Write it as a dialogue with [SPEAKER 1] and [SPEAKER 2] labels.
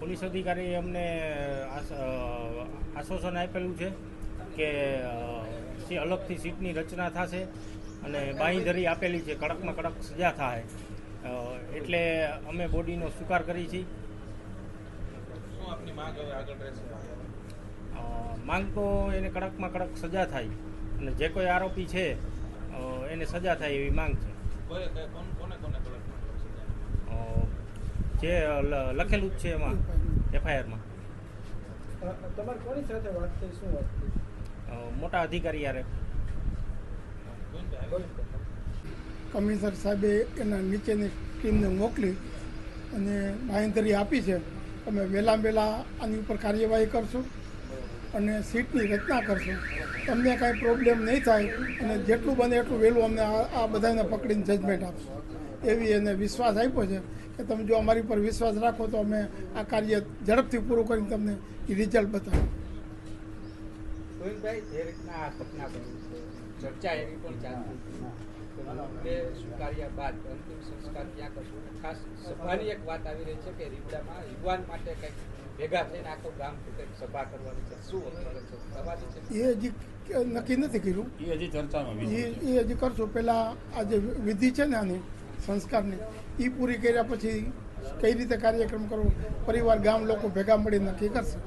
[SPEAKER 1] Police અધિકારીએ અમને આશ્વાસન આપેલું છે કે અલગથી સીટની રચના થશે અને બાંયધરી આપેલી છે કડકમાં કડક સજા થાય. એટલે અમે બોડીનો સ્વીકાર કરી છીએ.
[SPEAKER 2] માંગ
[SPEAKER 1] તો એને કડકમાં કડક સજા થાય. અને જે કોઈ આરોપી છે એને સજા થાય એવી માંગ છે. જે લ- લખેલું જ છે એમાં એફઆઈઆરમાં.
[SPEAKER 3] તમારે કોની સાથે વાત થઈ? શું વાત થઈ?
[SPEAKER 1] મોટા અધિકારી યારે.
[SPEAKER 4] કમિશનર સાહેબે એના નીચેની ટીમને મોકલી અને બાંયધરી આપી છે. અમે વહેલા વહેલા આની ઉપર કાર્યવાહી કરશું. અને સીટની રચના કરશું. તમને કાંઈ પ્રોબ્લેમ નહીં થાય અને જેટલું બને એટલું વહેલું અમને આ બધાને પકડીને જજમેન્ટ આપશું. એવી એને વિશ્વાસ આપ્યો છે કે તમે જો અમારી પર વિશ્વાસ રાખો તો અમે આ કાર્ય ઝડપથી પૂરું કરીને તમને રિઝલ્ટ
[SPEAKER 5] સંસ્કાર ક્યાં કરશું? ખાસ સભાની એક વાત આવી રહી છે કે રીબડામાં યુવાન માટે કંઈક ભેગા થઈને આખું ગામ કંઈક સભા કરવાની છે શું કરે છે થવાની છે?
[SPEAKER 4] એ હજી નક્કી નથી કર્યું.
[SPEAKER 6] એ હજી
[SPEAKER 4] એ એ હજી કરશું. પહેલાં આ જે વિધિ છે ને આની સંસ્કારની એ પૂરી કર્યા પછી કઈ રીતે કાર્યક્રમ કરવો? પરિવાર ગામ લોકો ભેગા મળી નક્કી કરશે.